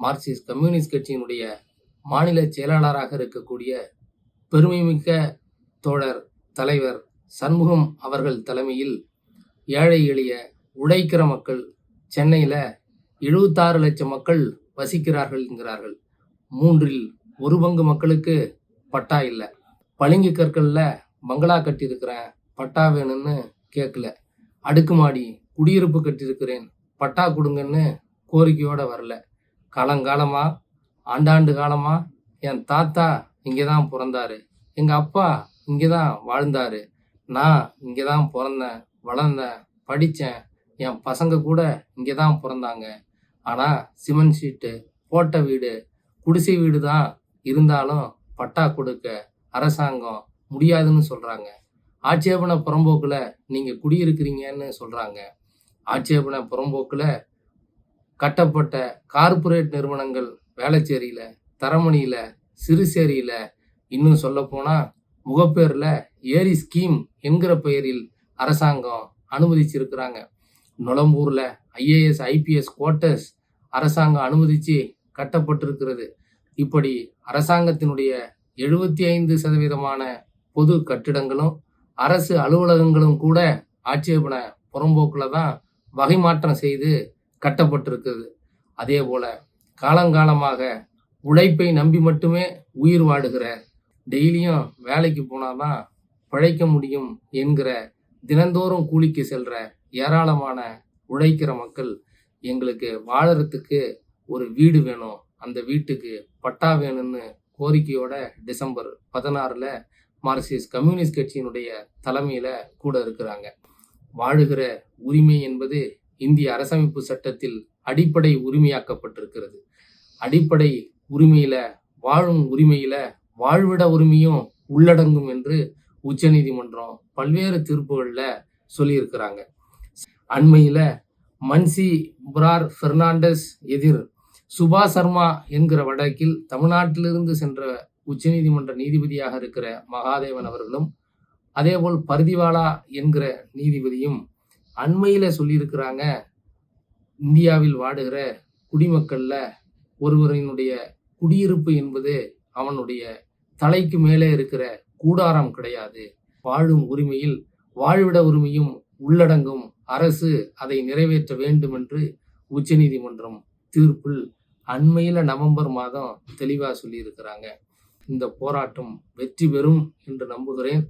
Marxist communist கட்சியினுடைய மாநில செயலாளராக இருக்கக்கூடிய பெருமைமிக்க தோழர் தலைவர் சண்முகம் அவர்கள் தலைமையில் ஏழை எளிய உழைக்கிற மக்கள் சென்னையில் எழுபத்தாறு லட்சம் மக்கள் வசிக்கிறார்கள் என்கிறார்கள். மூன்றில் ஒரு பங்கு மக்களுக்கு பட்டா இல்லை. பளிங்கு கற்களில் பங்களா கட்டியிருக்கிறேன் பட்டா வேணும்னு கேட்கல. அடுக்குமாடி குடியிருப்பு கட்டியிருக்கிறேன் பட்டா கொடுங்கன்னு கோரிக்கையோடு வரல. காலங்காலமாக ஆண்டாண்டு காலமாக என் தாத்தா இங்கே தான் பிறந்தாரு. எங்கள் அப்பா இங்கே தான் வாழ்ந்தார். நான் இங்கே தான் பிறந்தேன் வளர்ந்தேன் படித்தேன். என் பசங்க கூட இங்கே தான் பிறந்தாங்க. ஆனால் சிமெண்ட் ஷீட்டு போட்ட வீடு குடிசை வீடு தான் இருந்தாலும் பட்டா கொடுக்க அரசாங்கம் முடியாதுன்னு சொல்கிறாங்க ஆட்சேபனை புறம்போக்கில் நீங்கள் குடியிருக்கிறீங்கன்னு சொல்கிறாங்க ஆட்சேபனை புறம்போக்கில் கட்டப்பட்ட கார்ப்பரேட் நிறுவனங்கள் வேளச்சேரியில் தரமணியில் சிறுசேரியில் இன்னும் சொல்லப்போனால் முகப்பேரில் ஏரி ஸ்கீம் என்கிற பெயரில் அரசாங்கம் அனுமதிச்சிருக்கிறாங்க. நுளம்பூரில் ஐஏஎஸ் ஐபிஎஸ் குவார்ட்டர்ஸ் அரசாங்கம் அனுமதிச்சு கட்டப்பட்டிருக்கிறது. இப்படி அரசாங்கத்தினுடைய எழுபத்தி ஐந்து சதவீதமான பொது கட்டிடங்களும் அரசு அலுவலகங்களும் கூட ஆட்சேபனை புறம்போக்கில் தான் வகை மாற்றம் செய்து கட்டப்பட்டிருக்குது அதே போல காலங்காலமாக உழைப்பை நம்பி மட்டுமே உயிர் வாடுகிற டெய்லியும் வேலைக்கு போனாதான் பிழைக்க முடியும் என்கிற தினந்தோறும் கூலிக்கு செல்ற ஏராளமான உழைக்கிற மக்கள் எங்களுக்கு வாழறதுக்கு ஒரு வீடு வேணும். அந்த வீட்டுக்கு பட்டா வேணும்னு கோரிக்கையோட டிசம்பர் பதினாறுல மார்க்சிஸ்ட் கம்யூனிஸ்ட் கட்சியினுடைய தலைமையில கூட இருக்கிறாங்க. வாழுகிற உரிமை என்பது இந்திய அரசமைப்பு சட்டத்தில் அடிப்படை உரிமையாக்கப்பட்டிருக்கிறது. அடிப்படை உரிமையில வாழும் உரிமையில வாழ்விட உரிமையும் உள்ளடங்கும் என்று உச்சநீதிமன்றம் பல்வேறு தீர்ப்புகளில் சொல்லியிருக்கிறாங்க. அண்மையில் மன்சி புரார் பெர்னாண்டஸ் எதிர் சுபா சர்மா என்கிற வழக்கில் தமிழ்நாட்டிலிருந்து சென்ற உச்சநீதிமன்ற நீதிபதியாக இருக்கிற மகாதேவன் அவர்களும் அதேபோல் பர்திவாலா என்கிற நீதிபதியும் அண்மையில சொல்லியிருக்கிறாங்க இந்தியாவில் வாடுகிற குடிமக்கள்ல ஒருவரினுடைய குடியிருப்பு என்பது அவனுடைய தலைக்கு மேலே இருக்கிற கூடாரம் கிடையாது. வாழும் உரிமையில் வாழ்விட உரிமையும் உள்ளடங்கும் அரசு அதை நிறைவேற்ற வேண்டும் என்று உச்சநீதிமன்றம் தீர்ப்பில் அண்மையில் நவம்பர் மாதம் தெளிவாக சொல்லியிருக்கிறாங்க. இந்த போராட்டம் வெற்றி பெறும் என்று நம்புகிறேன்.